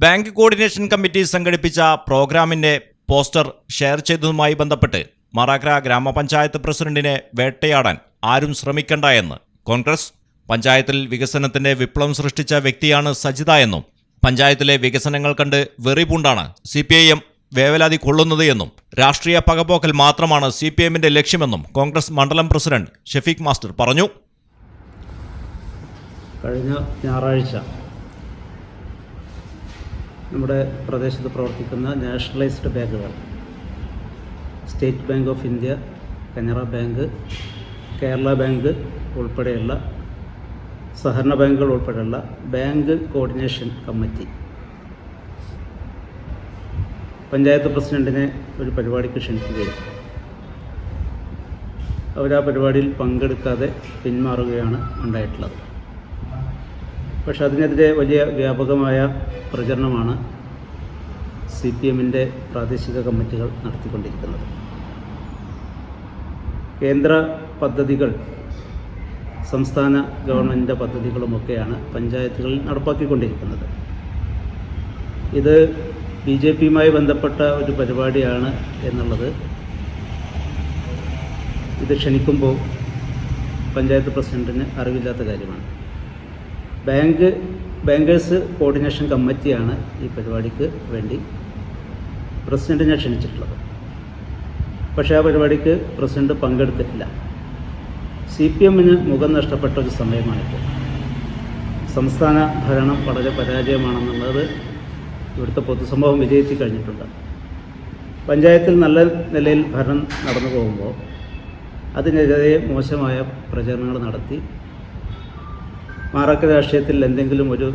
Bank coordination committee സംഘടിപ്പിച്ച പ്രോഗ്രാമിന്റെ poster share ചെയ്തതുമായി ബന്ധപ്പെട്ട് മറാഗ്ര ഗ്രാമപഞ്ചായത്ത് പ്രസിഡന്റിനെ വേട്ടയാടാൻ ആരും ശ്രമിക്കണ്ട എന്ന് കോൺഗ്രസ് പഞ്ചായത്തിൽ വികസനത്തിന്റെ വിപ്ലവം സൃഷ്ടിച്ച വ്യക്തിയാണ് സജിത എന്നും പഞ്ചായത്തിലെ വികസനങ്ങൾ കണ്ട് വെറിപൂണ്ടാണ് സി പി ഐ എം വേവലാതി കൊള്ളുന്നത് എന്നും രാഷ്ട്രീയ പകപോക്കൽ മാത്രമാണ് സി പി എമ്മിന്റെ ലക്ഷ്യമെന്നും കോൺഗ്രസ് മണ്ഡലം പ്രസിഡന്റ് ഷെഫീഖ് മാസ്റ്റർ പറഞ്ഞു. കഴിഞ്ഞ ഞായറാഴ്ച നമ്മുടെ പ്രദേശത്ത് പ്രവർത്തിക്കുന്ന നാഷണലൈസ്ഡ് ബാങ്കുകൾ. State bank of India Canara bank Kerala bank ഉൾപ്പെടെയുള്ള സഹകരണ ബാങ്കുകൾ ഉൾപ്പെടെയുള്ള ബാങ്ക് കോർഡിനേഷൻ കമ്മിറ്റി. പഞ്ചായത്ത് പ്രസിഡന്റിനെ ഒരു പരിപാടിക്ക് ക്ഷണിക്കുകയും അവരാ പരിപാടിയിൽ പങ്കെടുക്കാതെ പിന്മാറുകയാണ് ഉണ്ടായിട്ടുള്ളത്. പക്ഷെ അതിനെതിരെ വലിയ വ്യാപകമായ പ്രചരണമാണ് സി പി എമ്മിന്റെ പ്രാദേശിക കമ്മിറ്റികൾ നടത്തിക്കൊണ്ടിരിക്കുന്നത്. കേന്ദ്ര പദ്ധതികൾ സംസ്ഥാന ഗവൺമെന്റിന്റെ പദ്ധതികളുമൊക്കെയാണ് പഞ്ചായത്തുകളിൽ നടപ്പാക്കിക്കൊണ്ടിരിക്കുന്നത്. ഇത് ബി ജെ പിയുമായി ബന്ധപ്പെട്ട ഒരു പരിപാടിയാണ് എന്നുള്ളത് ഇത് ക്ഷണിക്കുമ്പോൾ പഞ്ചായത്ത് പ്രസിഡന്റിന് അറിവില്ലാത്ത കാര്യമാണ്. ബാങ്ക് ബാങ്കേഴ്സ് കോർഡിനേഷൻ കമ്മിറ്റിയാണ് ഈ പരിപാടിക്ക് വേണ്ടി പ്രസിഡന്റിനെ ക്ഷണിച്ചിട്ടുള്ളത്. പക്ഷേ ആ പരിപാടിക്ക് പ്രസിഡന്റ് പങ്കെടുത്തിട്ടില്ല. സി പി എമ്മിന് മുഖം നഷ്ടപ്പെട്ട ഒരു സമയമാണിപ്പോൾ സംസ്ഥാന ഭരണം വളരെ പരാജയമാണെന്നുള്ളത് ഇവിടുത്തെ പൊതുസമൂഹം വിജയിച്ചു കഴിഞ്ഞിട്ടുണ്ട്. പഞ്ചായത്തിൽ നല്ല നിലയിൽ ഭരണം നടന്നു പോകുമ്പോൾ അതിനെതിരെ മോശമായ പ്രചരണങ്ങൾ നടത്തി മാറാക്ക രാഷ്ട്രീയത്തിൽ എന്തെങ്കിലും ഒരു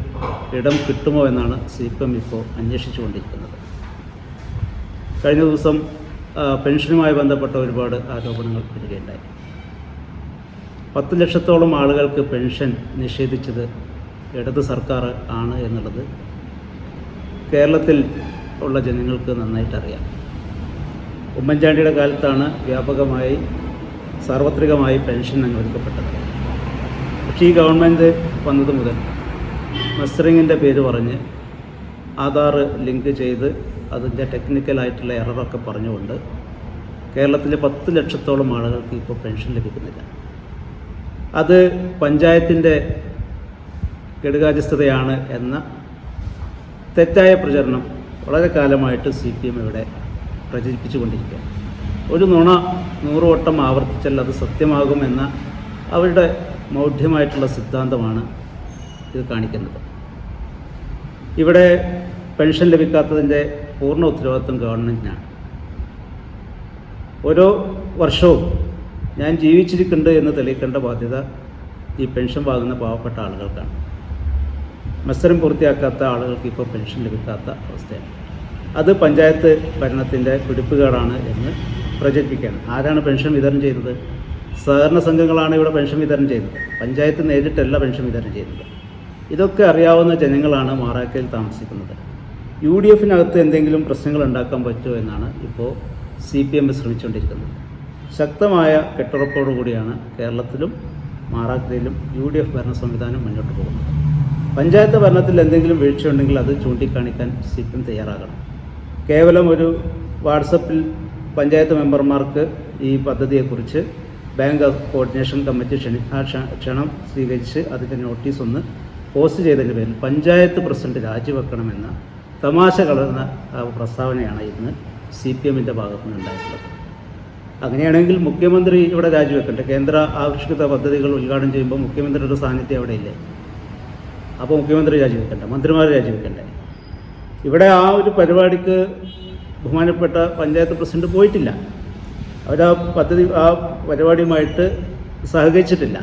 ഇടം കിട്ടുമോ എന്നാണ് സി പി എം ഇപ്പോൾ അന്വേഷിച്ചുകൊണ്ടിരിക്കുന്നത്. കഴിഞ്ഞ ദിവസം പെൻഷനുമായി ബന്ധപ്പെട്ട ഒരുപാട് ആരോപണങ്ങൾ വരികയുണ്ടായി. പത്ത് ലക്ഷത്തോളം ആളുകൾക്ക് പെൻഷൻ നിഷേധിച്ചത് ഇടത് സർക്കാർ ആണ് എന്നുള്ളത് കേരളത്തിൽ ഉള്ള ജനങ്ങൾക്ക് നന്നായിട്ടറിയാം. ഉമ്മൻചാണ്ടിയുടെ കാലത്താണ് വ്യാപകമായി സാർവത്രികമായി പെൻഷൻ അനുവദിക്കപ്പെട്ടത്. പക്ഷേ ഈ ഗവൺമെന്റ് വന്നത് മുതൽ മസ്റ്ററിങ്ങിന്റെ പേര് പറഞ്ഞ് ആധാർ ലിങ്ക് ചെയ്ത് അതിന്റെ ടെക്നിക്കലായിട്ടുള്ള എററൊക്കെ പറഞ്ഞുകൊണ്ട് കേരളത്തിലെ പത്ത് ലക്ഷത്തോളം ആളുകൾക്ക് ഇപ്പോൾ പെൻഷൻ ലഭിക്കുന്നില്ല. അത് പഞ്ചായത്തിന്റെ കെടുകാര്യസ്ഥതയാണ് എന്ന തെറ്റായ പ്രചരണം വളരെ കാലമായിട്ട് സി പി എം ഇവിടെ പ്രചരിപ്പിച്ചുകൊണ്ടിരിക്കുക. ഒരു നുണ നൂറ് വട്ടം ആവർത്തിച്ചാൽ അത് സത്യമാകുമെന്ന അവരുടെ മൗഢ്യമായിട്ടുള്ള സിദ്ധാന്തമാണ് ഇത് കാണിക്കുന്നത്. ഇവിടെ പെൻഷൻ ലഭിക്കാത്തതിന്റെ പൂർണ ഉത്തരവാദിത്വം ഗവൺമെന്റിനാണ് ഓരോ വർഷവും ഞാൻ ജീവിച്ചിരിക്കുന്നുണ്ട് എന്ന് തെളിയിക്കേണ്ട ബാധ്യത ഈ പെൻഷൻ വാങ്ങുന്ന പാവപ്പെട്ട ആളുകൾക്കാണ്. മത്സരം പൂർത്തിയാക്കാത്ത ആളുകൾക്ക് ഇപ്പോൾ പെൻഷൻ ലഭിക്കാത്ത അവസ്ഥയാണ്. അത് പഞ്ചായത്ത് ഭരണത്തിന്റെ പിടിപ്പുകേടാണ് എന്ന് പ്രചരിപ്പിക്കുകയാണ്. ആരാണ് പെൻഷൻ വിതരണം ചെയ്തത്? സഹകരണ സംഘങ്ങളാണ് ഇവിടെ പെൻഷൻ വിതരണം ചെയ്തത് പഞ്ചായത്ത് നേരിട്ടല്ല പെൻഷൻ വിതരണം ചെയ്തത് ഇതൊക്കെ അറിയാവുന്ന ജനങ്ങളാണ് മാറാക്കയിൽ താമസിക്കുന്നത്. യു ഡി എഫിനകത്ത് എന്തെങ്കിലും പ്രശ്നങ്ങൾ ഉണ്ടാക്കാൻ പറ്റുമോ എന്നാണ് ഇപ്പോൾ സി പി എം ശ്രമിച്ചുകൊണ്ടിരിക്കുന്നത്. ശക്തമായ കെട്ടുറപ്പോടുകൂടിയാണ് കേരളത്തിലും മാറാക്കയിലും യു ഡി എഫ് ഭരണ സംവിധാനം മുന്നോട്ട് പോകുന്നത്. പഞ്ചായത്ത് ഭരണത്തിൽ എന്തെങ്കിലും വീഴ്ചയുണ്ടെങ്കിൽ അത് ചൂണ്ടിക്കാണിക്കാൻ സി പി എം തയ്യാറാകണം. കേവലം ഒരു വാട്സപ്പിൽ പഞ്ചായത്ത് മെമ്പർമാർക്ക് ഈ പദ്ധതിയെക്കുറിച്ച് ബാങ്ക് കോർഡിനേഷൻ കമ്മിറ്റി ക്ഷണി ആ ക്ഷണം സ്വീകരിച്ച് അതിന്റെ നോട്ടീസ് ഒന്ന് പോസ്റ്റ് ചെയ്തതിന്റെ പേരിൽ പഞ്ചായത്ത് പ്രസിഡന്റ് രാജിവെക്കണമെന്ന തമാശ കളർന്ന പ്രസ്താവനയാണ് ഇന്ന് സി പി എമ്മിന്റെ ഭാഗത്തു നിന്നുണ്ടായിട്ടുള്ളത് അങ്ങനെയാണെങ്കിൽ മുഖ്യമന്ത്രി ഇവിടെ രാജിവെക്കട്ടെ കേന്ദ്ര ആവിഷ്കൃത പദ്ധതികൾ ഉദ്ഘാടനം ചെയ്യുമ്പോൾ മുഖ്യമന്ത്രിയുടെ സാന്നിധ്യം അവിടെ ഇല്ലേ? അപ്പോൾ മുഖ്യമന്ത്രി രാജിവെക്കണ്ടേ? മന്ത്രിമാർ രാജിവെക്കണ്ടേ? ഇവിടെ ആ ഒരു പരിപാടിക്ക് ബഹുമാനപ്പെട്ട പഞ്ചായത്ത് പ്രസിഡന്റ് പോയിട്ടില്ല. അവർ ആ പദ്ധതി ആ പരിപാടിയുമായിട്ട് സഹകരിച്ചിട്ടില്ല.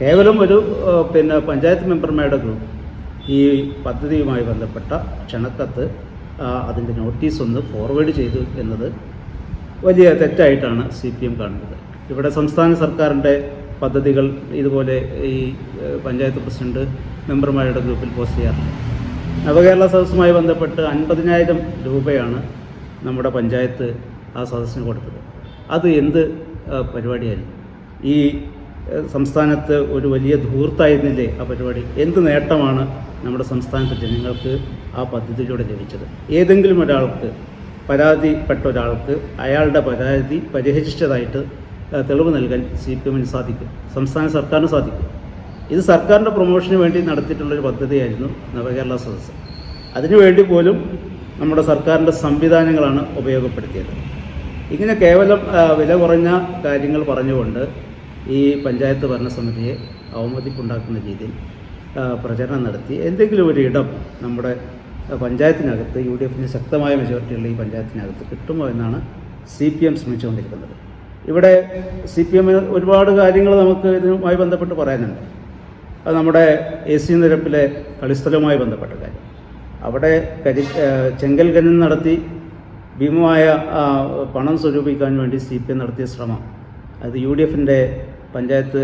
കേവലം ഒരു പിന്നെ പഞ്ചായത്ത് മെമ്പർമാരുടെ ഗ്രൂപ്പ് ഈ പദ്ധതിയുമായി ബന്ധപ്പെട്ട ക്ഷണക്കത്ത് അതിന്റെ നോട്ടീസ് ഒന്ന് ഫോർവേഡ് ചെയ്തു എന്നത് വലിയ തെറ്റായിട്ടാണ് സി പി എം കാണുന്നത്. ഇവിടെ സംസ്ഥാന സർക്കാരിന്റെ പദ്ധതികൾ ഇതുപോലെ ഈ പഞ്ചായത്ത് പ്രസിഡന്റ് മെമ്പർമാരുടെ ഗ്രൂപ്പിൽ പോസ്റ്റ് ചെയ്യാറുണ്ട്. നവകേരള സദസ്സുമായി ബന്ധപ്പെട്ട് അൻപതിനായിരം രൂപയാണ് നമ്മുടെ പഞ്ചായത്ത് ആ സദസ്സിന് കൊടുത്തത്. അത് എന്ത് പരിപാടിയായിരുന്നു? ഈ സംസ്ഥാനത്ത് ഒരു വലിയ ധൂർത്തായിരുന്നില്ലേ ആ പരിപാടി? എന്ത് നേട്ടമാണ് നമ്മുടെ സംസ്ഥാനത്തെ ജനങ്ങൾക്ക് ആ പദ്ധതിയിലൂടെ ലഭിച്ചത്? ഏതെങ്കിലും ഒരാൾക്ക് പരാതിപ്പെട്ട ഒരാൾക്ക് അയാളുടെ പരാതി പരിഹരിച്ചതായിട്ട് തെളിവ് നൽകാൻ സി പി എമ്മിന് സാധിക്കും. സംസ്ഥാന സർക്കാരിന് സാധിക്കും. ഇത് സർക്കാരിന്റെ പ്രൊമോഷന് വേണ്ടി നടത്തിയിട്ടുള്ളൊരു പദ്ധതിയായിരുന്നു നവകേരള സദസ്സ്. അതിനുവേണ്ടി പോലും നമ്മുടെ സർക്കാരിന്റെ സംവിധാനങ്ങളാണ് ഉപയോഗപ്പെടുത്തിയത്. ഇങ്ങനെ കേവലം വില കുറഞ്ഞ കാര്യങ്ങൾ പറഞ്ഞുകൊണ്ട് ഈ പഞ്ചായത്ത് ഭരണസമിതിയെ അവമതിപ്പുണ്ടാക്കുന്ന രീതിയിൽ പ്രചരണം നടത്തി. എന്തെങ്കിലും ഒരു ഇടം നമ്മുടെ പഞ്ചായത്തിനകത്ത് യു ഡി എഫിന് ശക്തമായ മെജോറിറ്റിയുള്ള ഈ പഞ്ചായത്തിനകത്ത് കിട്ടുമോ എന്നാണ് സി പി എം ശ്രമിച്ചുകൊണ്ടിരിക്കുന്നത്. ഇവിടെ സി പി എമ്മിന് ഒരുപാട് കാര്യങ്ങൾ നമുക്ക് ഇതുമായി ബന്ധപ്പെട്ട് പറയാനുണ്ട്. അത് നമ്മുടെ എ സി നിരപ്പിലെ കളിസ്ഥലവുമായി ബന്ധപ്പെട്ട കാര്യം. അവിടെ കരി ചെങ്കൽ ഖനനം നടത്തി ഭീമമായ പണം സ്വരൂപിക്കാൻ വേണ്ടി സി പി എം നടത്തിയ ശ്രമം. അത് യു ഡി എഫിന്റെ പഞ്ചായത്ത്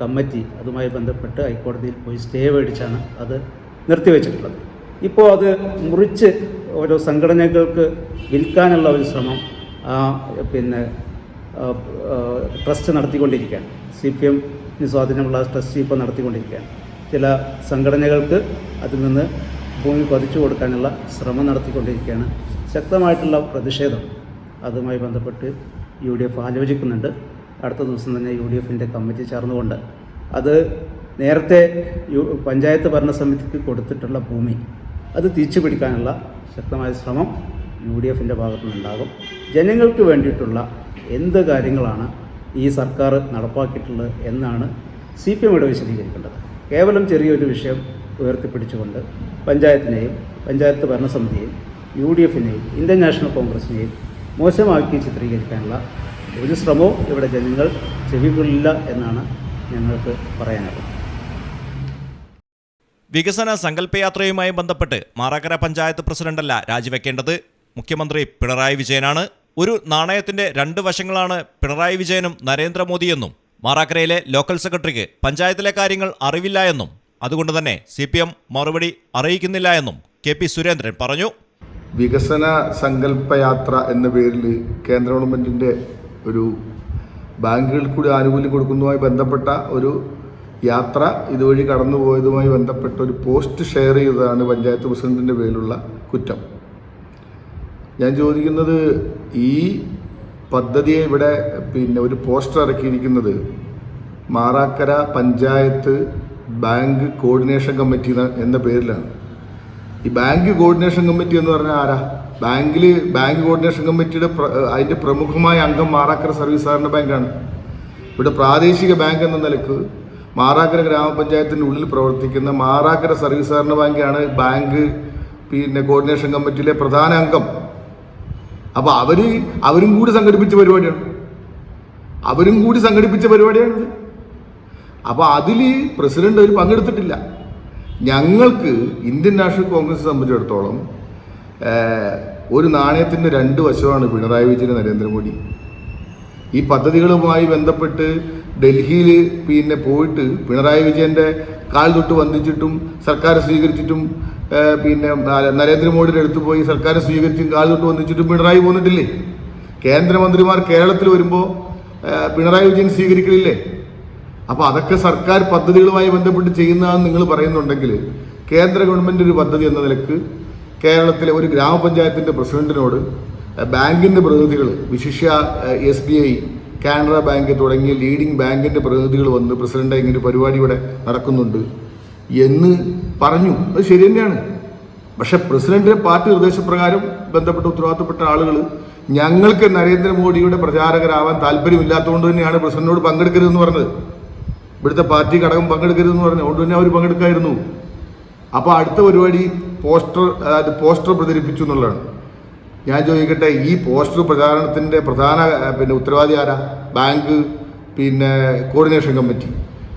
കമ്മിറ്റി അതുമായി ബന്ധപ്പെട്ട് ഹൈക്കോടതിയിൽ പോയി സ്റ്റേ മേടിച്ചാണ് അത് നിർത്തിവെച്ചിട്ടുള്ളത്. ഇപ്പോൾ അത് മുറിച്ച് ഓരോ സംഘടനകൾക്ക് വിൽക്കാനുള്ള ഒരു ശ്രമം പിന്നെ ട്രസ്റ്റ് നടത്തിക്കൊണ്ടിരിക്കുകയാണ്. സി പി എം സ്വാധീനമുള്ള ട്രസ്റ്റ് ഇപ്പോൾ നടത്തിക്കൊണ്ടിരിക്കുകയാണ്. ചില സംഘടനകൾക്ക് അതിൽ നിന്ന് ഭൂമി പതിച്ചു കൊടുക്കാനുള്ള ശ്രമം നടത്തിക്കൊണ്ടിരിക്കുകയാണ് ശക്തമായിട്ടുള്ള പ്രതിഷേധം അതുമായി ബന്ധപ്പെട്ട് യു ഡി എഫ് ആലോചിക്കുന്നുണ്ട്. അടുത്ത ദിവസം തന്നെ യു ഡി എഫിന്റെ കമ്മിറ്റി ചേർന്നുകൊണ്ട് അത് നേരത്തെ പഞ്ചായത്ത് ഭരണസമിതിക്ക് കൊടുത്തിട്ടുള്ള ഭൂമി അത് തിരിച്ചു പിടിക്കാനുള്ള ശക്തമായ ശ്രമം യു ഡി എഫിന്റെ ഭാഗത്തു നിന്നുണ്ടാകും ജനങ്ങൾക്ക് വേണ്ടിയിട്ടുള്ള എന്ത് കാര്യങ്ങളാണ് ഈ സർക്കാർ നടപ്പാക്കിയിട്ടുള്ളത് എന്നാണ് സി പി എമ്മിടെ വിശദീകരിക്കേണ്ടത്. കേവലം ചെറിയൊരു വിഷയം ഉയർത്തിപ്പിടിച്ചുകൊണ്ട് പഞ്ചായത്തിനെയും പഞ്ചായത്ത് ഭരണസമിതിയെയും യു ഡി എഫിനെയും ഇന്ത്യൻ നാഷണൽ കോൺഗ്രസിനെയും മോശമാക്കി ചിത്രീകരിക്കാനുള്ള ഒരു ശ്രമവും ഇവിടെ ജനങ്ങൾ ചെവികൊള്ളില്ല എന്നാണ് ഞങ്ങൾക്ക് പറയാനുള്ളത്. വികസന സങ്കല്പയാത്രയുമായി ബന്ധപ്പെട്ട് മാറാക്കര പഞ്ചായത്ത് പ്രസിഡന്റല്ല രാജിവെക്കേണ്ടത് മുഖ്യമന്ത്രി പിണറായി വിജയനാണ്. ഒരു നാണയത്തിന്റെ രണ്ട് വശങ്ങളാണ് പിണറായി വിജയനും നരേന്ദ്രമോദിയെന്നും മാറാക്കരയിലെ ലോക്കൽ സെക്രട്ടറിക്ക് പഞ്ചായത്തിലെ കാര്യങ്ങൾ അറിവില്ല എന്നും അതുകൊണ്ട് തന്നെ സി മറുപടി അറിയിക്കുന്നില്ല എന്നും കെ സുരേന്ദ്രൻ പറഞ്ഞു. വികസന സങ്കല്പയാത്ര എന്ന പേരിൽ കേന്ദ്ര ഗവൺമെന്റിന്റെ ഒരു ബാങ്കുകൾ കൂടി ആനുകൂല്യം കൊടുക്കുന്നതുമായി ബന്ധപ്പെട്ട ഒരു യാത്ര ഇതുവഴി കടന്നുപോയതുമായി ബന്ധപ്പെട്ട ഒരു പോസ്റ്റ് ഷെയർ ചെയ്തതാണ് പഞ്ചായത്ത് പ്രസിഡന്റിന്റെ പേരിലുള്ള കുറ്റം. ഞാൻ ചോദിക്കുന്നത് ഈ പദ്ധതിയെ ഇവിടെ പിന്നെ ഒരു poster ഇറക്കിയിരിക്കുന്നത് Marakkara panchayat bank coordination committee എന്ന- പേരിലാണ്. ഈ ബാങ്ക് കോർഡിനേഷൻ കമ്മിറ്റി എന്ന് പറഞ്ഞാൽ ആരാ? ബാങ്കിൽ ബാങ്ക് കോർഡിനേഷൻ കമ്മിറ്റിയുടെ അതിന്റെ പ്രമുഖമായ അംഗം മാറാക്കര സർവീസ് സഹകരണ ബാങ്കാണ് ഇവിടെ പ്രാദേശിക ബാങ്ക് എന്ന നിലയ്ക്ക് മാറാക്കര ഗ്രാമപഞ്ചായത്തിന്റെ ഉള്ളിൽ പ്രവർത്തിക്കുന്ന മാറാക്കര സർവീസ് സഹകരണ ബാങ്കാണ് ബാങ്ക് പിന്നെ കോർഡിനേഷൻ കമ്മിറ്റിയിലെ പ്രധാന അംഗം. അപ്പോൾ അവർ അവരും കൂടി സംഘടിപ്പിച്ച പരിപാടിയാണ്. അവരും കൂടി സംഘടിപ്പിച്ച പരിപാടിയാണിത്. അപ്പോൾ അതിൽ പ്രസിഡന്റ് അവർ പങ്കെടുത്തിട്ടില്ല. ഞങ്ങൾക്ക് ഇന്ത്യൻ നാഷണൽ കോൺഗ്രസ് സംബന്ധിച്ചിടത്തോളം ഒരു നാണയത്തിന്റെ രണ്ട് വശമാണ് പിണറായി വിജയൻ നരേന്ദ്രമോദി. ഈ പദ്ധതികളുമായി ബന്ധപ്പെട്ട് ഡൽഹിയിൽ പിന്നെ പോയിട്ട് പിണറായി വിജയന്റെ കാൽ തൊട്ട് വന്ദിച്ചിട്ടും സർക്കാർ സ്വീകരിച്ചിട്ടും പിന്നെ നരേന്ദ്രമോദിയുടെ അടുത്ത് പോയി സർക്കാർ സ്വീകരിച്ചും കാൽ തൊട്ട് വന്ദിച്ചിട്ടും പിണറായി പോന്നിട്ടില്ലേ? കേന്ദ്രമന്ത്രിമാർ കേരളത്തിൽ വരുമ്പോൾ പിണറായി വിജയൻ സ്വീകരിക്കലില്ലേ? അപ്പോൾ അതൊക്കെ സർക്കാർ പദ്ധതികളുമായി ബന്ധപ്പെട്ട് ചെയ്യുന്നതെന്ന് നിങ്ങൾ പറയുന്നുണ്ടെങ്കിൽ കേന്ദ്ര ഗവൺമെന്റ് ഒരു പദ്ധതി എന്ന നിലയ്ക്ക് കേരളത്തിലെ ഒരു ഗ്രാമപഞ്ചായത്തിന്റെ പ്രസിഡന്റിനോട് ബാങ്കിന്റെ പ്രതിനിധികൾ വിശിഷ്യ S B I Canara bank തുടങ്ങിയ ലീഡിംഗ് ബാങ്കിന്റെ പ്രതിനിധികൾ വന്ന് പ്രസിഡന്റ് ഇങ്ങനെ പരിപാടി ഇവിടെ നടക്കുന്നുണ്ട് എന്ന് പറഞ്ഞു. അത് ശരി തന്നെയാണ്. പക്ഷേ പ്രസിഡന്റിന്റെ പാർട്ടി നിർദ്ദേശപ്രകാരം ബന്ധപ്പെട്ട ഉത്തരവാദിത്തപ്പെട്ട ആളുകൾ ഞങ്ങൾക്ക് നരേന്ദ്രമോദിയുടെ പ്രചാരകരാവാൻ താല്പര്യമില്ലാത്തതുകൊണ്ട് തന്നെയാണ് പ്രസിഡന്റിനോട് പങ്കെടുക്കരുതെന്ന് പറഞ്ഞത്. ഇവിടുത്തെ പാർട്ടി ഘടകം പങ്കെടുക്കരുതെന്ന് പറഞ്ഞു. അതുകൊണ്ട് തന്നെ അവർ പങ്കെടുക്കായിരുന്നു. അപ്പോൾ അടുത്ത പരിപാടി പോസ്റ്റർ അതായത് പോസ്റ്റർ പ്രചരിപ്പിച്ചു എന്നുള്ളതാണ്. ഞാൻ ചോദിക്കട്ടെ ഈ പോസ്റ്റർ പ്രചാരണത്തിന്റെ പ്രധാന പിന്നെ ഉത്തരവാദി ആരാ? ബാങ്ക് പിന്നെ coordination committee.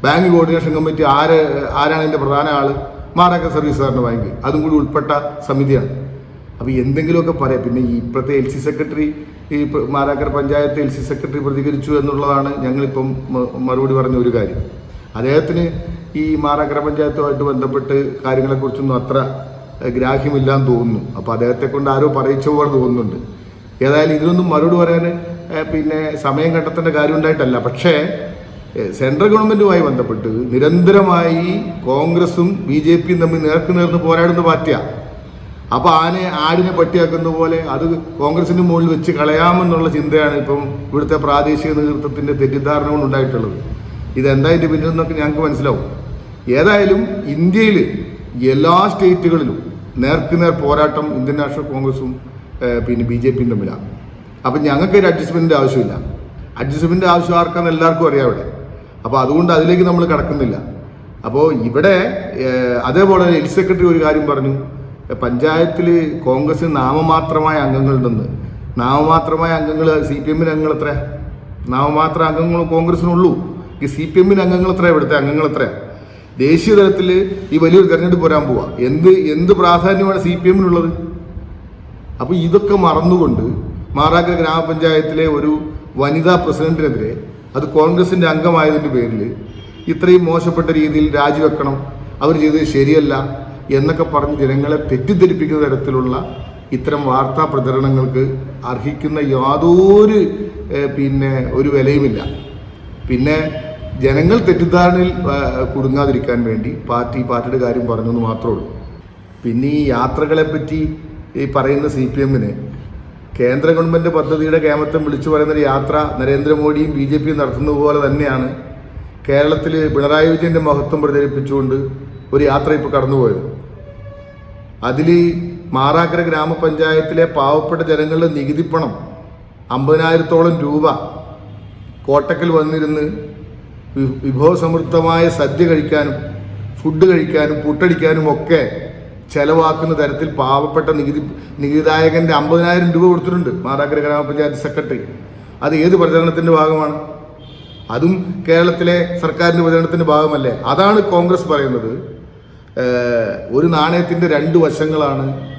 Bank coordination committee ആര് ആരാണ് എന്റെ പ്രധാന ആൾ മാറാക്ക സർവീസ് സഹകരണ ബാങ്ക്. അതും കൂടി ഉൾപ്പെട്ട സമിതിയാണ്. അപ്പോൾ എന്തെങ്കിലുമൊക്കെ പറയാം. പിന്നെ ഇപ്പോഴത്തെ എൽ സി സെക്രട്ടറി ഈ Marakkara panchayat L C secretary പ്രതികരിച്ചു എന്നുള്ളതാണ് ഞങ്ങളിപ്പം മറുപടി പറഞ്ഞ ഒരു കാര്യം. അദ്ദേഹത്തിന് ഈ മാറാക്കര പഞ്ചായത്തുമായിട്ട് ബന്ധപ്പെട്ട് കാര്യങ്ങളെക്കുറിച്ചൊന്നും അത്ര ഗ്രാഹ്യമില്ലാന്ന് തോന്നുന്നു. അപ്പോൾ അദ്ദേഹത്തെ കൊണ്ട് ആരോ പറയിച്ച പോലെ തോന്നുന്നുണ്ട്. ഏതായാലും ഇതിനൊന്നും മറുപടി പറയാൻ പിന്നെ സമയം കണ്ടെത്തേണ്ട കാര്യം ഉണ്ടായിട്ടല്ല പക്ഷേ സെൻട്രൽ ഗവൺമെന്റുമായി ബന്ധപ്പെട്ട് നിരന്തരമായി കോൺഗ്രസും ബി ജെ പിയും തമ്മിൽ നേർക്ക് നേർന്ന് പോരാടുന്ന പാർട്ടിയാണ് അപ്പോൾ ആനെ ആടിനെ പട്ടിയാക്കുന്ന പോലെ അത് കോൺഗ്രസിന്റെ മുകളിൽ വെച്ച് കളയാമെന്നുള്ള ചിന്തയാണ് ഇപ്പം ഇവിടുത്തെ പ്രാദേശിക നേതൃത്വത്തിന്റെ തെറ്റിദ്ധാരണ കൊണ്ട് ഉണ്ടായിട്ടുള്ളത്. ഇതെന്താ ഇതിന്റെ പിന്നിൽ നിന്നൊക്കെ ഞങ്ങൾക്ക് മനസ്സിലാവും. ഏതായാലും ഇന്ത്യയിൽ എല്ലാ സ്റ്റേറ്റുകളിലും നേർക്ക് നേർ പോരാട്ടം ഇന്ത്യൻ നാഷണൽ കോൺഗ്രസും പിന്നെ ബി ജെ പിയും തമ്മിലാണ്. അപ്പം ഞങ്ങൾക്ക് ഒരു അഡ്ജസ്റ്റ്മെന്റിന്റെ ആവശ്യമില്ല. അഡ്ജസ്റ്റ്മെന്റ് ആവശ്യം ആർക്കാന്ന് എല്ലാവർക്കും അറിയാം ഇവിടെ അപ്പോൾ അതുകൊണ്ട് അതിലേക്ക് നമ്മൾ കടക്കുന്നില്ല. അപ്പോൾ ഇവിടെ അതേപോലെ ഹെൽത്ത് സെക്രട്ടറി ഒരു കാര്യം പറഞ്ഞു. പഞ്ചായത്തിൽ കോൺഗ്രസിന് നാമമാത്രമായ അംഗങ്ങളുണ്ടെന്ന് നാമമാത്രമായ അംഗങ്ങൾ സി പി എമ്മിന് അംഗങ്ങൾ എത്ര നാമമാത്ര അംഗങ്ങൾ കോൺഗ്രസിനുള്ളൂ. ഈ സി പി എമ്മിന് അംഗങ്ങൾ എത്ര ഇവിടുത്തെ അംഗങ്ങൾ എത്ര ദേശീയ തലത്തിൽ ഈ വലിയൊരു തെരഞ്ഞെടുപ്പ് വരാൻ പോവാ. എന്ത് എന്ത് പ്രാധാന്യമാണ് സി പി എമ്മിനുള്ളത്? അപ്പോൾ ഇതൊക്കെ മറന്നുകൊണ്ട് മാറാക്കര ഗ്രാമപഞ്ചായത്തിലെ ഒരു വനിതാ പ്രസിഡന്റിനെതിരെ അത് കോൺഗ്രസിന്റെ അംഗമായതിന്റെ പേരിൽ ഇത്രയും മോശപ്പെട്ട രീതിയിൽ രാജിവെക്കണം. അവർ ചെയ്തത് ശരിയല്ല. എന്നൊക്കെ പറഞ്ഞ് ജനങ്ങളെ തെറ്റിദ്ധരിപ്പിക്കുന്ന തരത്തിലുള്ള ഇത്തരം വാർത്താ പ്രചരണങ്ങൾക്ക് അർഹിക്കുന്ന യാതൊരു പിന്നെ ഒരു വിലയുമില്ല. പിന്നെ ജനങ്ങൾ തെറ്റിദ്ധാരണയിൽ കുടുങ്ങാതിരിക്കാൻ വേണ്ടി പാർട്ടി പാർട്ടിയുടെ കാര്യം പറഞ്ഞെന്ന് മാത്രമേ ഉള്ളൂ. പിന്നെ ഈ യാത്രകളെപ്പറ്റി ഈ പറയുന്ന സി പി എമ്മിന് കേന്ദ്ര ഗവൺമെന്റ് പദ്ധതിയുടെ കേമത്വം വിളിച്ചു പറയുന്ന ഒരു യാത്ര നരേന്ദ്രമോദിയും ബി ജെ പിയും നടത്തുന്നത് പോലെ തന്നെയാണ് കേരളത്തിൽ പിണറായി വിജയന്റെ മഹത്വം പ്രചരിപ്പിച്ചുകൊണ്ട് ഒരു യാത്ര ഇപ്പോൾ കടന്നുപോയത്. അതിൽ മാറാക്കര ഗ്രാമപഞ്ചായത്തിലെ പാവപ്പെട്ട ജനങ്ങളുടെ നികുതിപ്പണം അമ്പതിനായിരത്തോളം രൂപ കോട്ടക്കൽ വന്നിരുന്ന് വിഭവസമൃദ്ധമായ സദ്യ കഴിക്കാനും ഫുഡ് കഴിക്കാനും പുട്ടടിക്കാനും ഒക്കെ ചെലവാക്കുന്ന തരത്തിൽ പാവപ്പെട്ട നികുതി നികുതിദായകന്റെ അമ്പതിനായിരം രൂപ കൊടുത്തിട്ടുണ്ട് മാറാക്കര ഗ്രാമപഞ്ചായത്ത് സെക്രട്ടറി. അത് ഏത് പ്രചരണത്തിന്റെ ഭാഗമാണ്? അതും കേരളത്തിലെ സർക്കാരിന്റെ പ്രചരണത്തിന്റെ ഭാഗമല്ലേ? അതാണ് കോൺഗ്രസ് പറയുന്നത്. ഒരു നാണയത്തിന്റെ രണ്ട് വശങ്ങളാണ്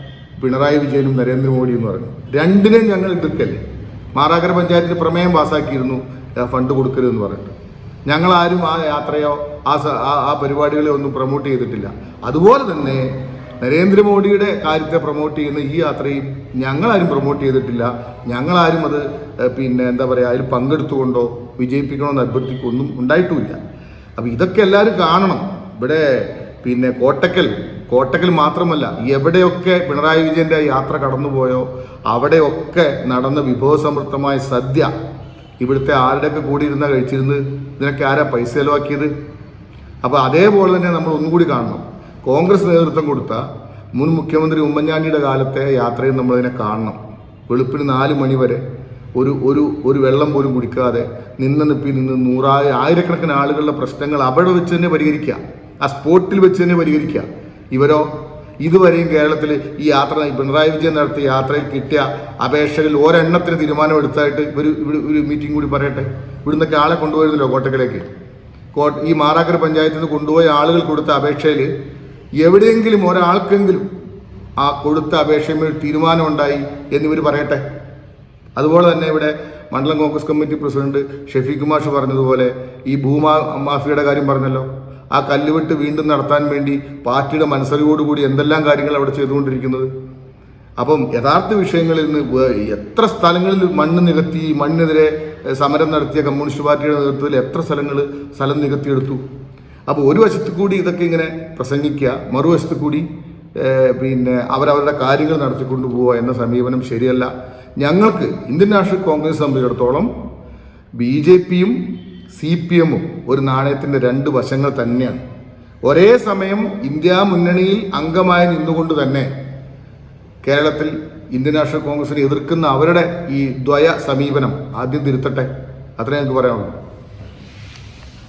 പിണറായി വിജയനും നരേന്ദ്രമോദിയും എന്ന് പറഞ്ഞു രണ്ടിനെയും ഞങ്ങൾ എതിർക്കല്ലേ? മാറാക്കര പഞ്ചായത്തിന് പ്രമേയം പാസ്സാക്കിയിരുന്നു ഫണ്ട് കൊടുക്കരുതെന്ന് പറഞ്ഞിട്ട്. ഞങ്ങളാരും ആ യാത്രയോ ആ ആ- പരിപാടികളെ ഒന്നും പ്രൊമോട്ട് ചെയ്തിട്ടില്ല. അതുപോലെ തന്നെ നരേന്ദ്രമോദിയുടെ കാര്യത്തെ പ്രൊമോട്ട് ചെയ്യുന്ന ഈ യാത്രയും ഞങ്ങളാരും പ്രൊമോട്ട് ചെയ്തിട്ടില്ല. ഞങ്ങളാരും അത് പിന്നെ എന്താ പറയുക അതിൽ പങ്കെടുത്തുകൊണ്ടോ വിജയിപ്പിക്കണമെന്ന് അഭ്യർത്ഥിക്കൊന്നും ഉണ്ടായിട്ടുമില്ല അപ്പം ഇതൊക്കെ എല്ലാവരും കാണണം. ഇവിടെ പിന്നെ കോട്ടക്കൽ കോട്ടക്കൽ മാത്രമല്ല എവിടെയൊക്കെ പിണറായി വിജയന്റെ യാത്ര കടന്നുപോയോ അവിടെയൊക്കെ നടന്ന വിഭവസമൃദ്ധമായ സദ്യ ഇവിടുത്തെ ആരുടെയൊക്കെ കൂടി ഇരുന്ന കഴിച്ചിരുന്നത്? ഇതിനൊക്കെ ആരാ പൈസ ചെലവാക്കിയത്? അപ്പോൾ അതേപോലെ തന്നെ നമ്മൾ ഒന്നും കൂടി കാണണം. കോൺഗ്രസ് നേതൃത്വം കൊടുത്ത മുൻ മുഖ്യമന്ത്രി ഉമ്മൻചാണ്ടിയുടെ കാലത്തെ യാത്രയും നമ്മളതിനെ കാണണം. വെളുപ്പിന് നാല് മണി വരെ ഒരു ഒരു ഒരു വെള്ളം പോലും കുടിക്കാതെ നിന്ന് നിപ്പി നിന്ന് നൂറായ ആയിരക്കണക്കിന് ആളുകളുടെ പ്രശ്നങ്ങൾ അവിടെ വെച്ച് തന്നെ പരിഹരിക്കുക. ആ സ്പോട്ടിൽ വെച്ച് തന്നെ പരിഹരിക്കുക. ഇവരോ? ഇതുവരെയും കേരളത്തിൽ ഈ യാത്ര പിണറായി വിജയൻ നടത്തിയ യാത്രയിൽ കിട്ടിയ അപേക്ഷകളിൽ ഒരെണ്ണത്തിന് തീരുമാനമെടുത്തായിട്ട് ഇവർ ഇവിടെ ഒരു മീറ്റിംഗ് കൂടി പറയട്ടെ? ഇവിടുന്നൊക്കെ ആളെ കൊണ്ടുപോയിരുന്നല്ലോ കോട്ടക്കലേക്ക്. ഈ മാറാക്കര പഞ്ചായത്തിൽ നിന്ന് കൊണ്ടുപോയ ആളുകൾ കൊടുത്ത അപേക്ഷയിൽ എവിടെയെങ്കിലും ഒരാൾക്കെങ്കിലും ആ കൊടുത്ത അപേക്ഷയിൽ തീരുമാനമുണ്ടായി എന്നിവർ പറയട്ടെ? അതുപോലെ തന്നെ ഇവിടെ മണ്ഡലം കോൺഗ്രസ് കമ്മിറ്റി പ്രസിഡന്റ് ഷെഫീഖ് മാഷ് പറഞ്ഞതുപോലെ ഈ ഭൂമാ മാഫിയുടെ കാര്യം പറഞ്ഞല്ലോ. ആ കല്ലുവെട്ട് വീണ്ടും നടത്താൻ വേണ്ടി പാർട്ടിയുടെ മനസ്സറിവോടുകൂടി എന്തെല്ലാം കാര്യങ്ങൾ അവിടെ ചെയ്തുകൊണ്ടിരിക്കുന്നത്? അപ്പം യഥാർത്ഥ വിഷയങ്ങളിൽ നിന്ന് എത്ര സ്ഥലങ്ങളിൽ മണ്ണ് നികത്തി മണ്ണിനെതിരെ സമരം നടത്തിയ കമ്മ്യൂണിസ്റ്റ് പാർട്ടിയുടെ നേതൃത്വത്തിൽ എത്ര സ്ഥലങ്ങൾ സ്ഥലം നികത്തിയെടുത്തു? അപ്പോൾ ഒരു വശത്ത് കൂടി ഇതൊക്കെ ഇങ്ങനെ പ്രസംഗിക്കുക മറുവശത്ത് കൂടി പിന്നെ അവരവരുടെ കാര്യങ്ങൾ നടത്തിക്കൊണ്ടു പോവുക എന്ന സമീപനം ശരിയല്ല. ഞങ്ങൾക്ക് ഇന്ത്യൻ നാഷണൽ കോൺഗ്രസ് സംബന്ധിച്ചിടത്തോളം ബി ജെ പിയും സി പി എമ്മും ഒരു നാണയത്തിന്റെ രണ്ട് വശങ്ങൾ തന്നെയാണ്. ഒരേ സമയം ഇന്ത്യ മുന്നണിയിൽ അംഗമായി നിന്നുകൊണ്ട് തന്നെ കേരളത്തിൽ ഇന്ത്യൻ നാഷണൽ കോൺഗ്രസിനെ എതിർക്കുന്ന അവരുടെ ഈ ദ്വയ സമീപനം ആദ്യം തിരുത്തട്ടെ? അത്രേ ഞങ്ങൾക്ക് പറയാനുള്ളൂ.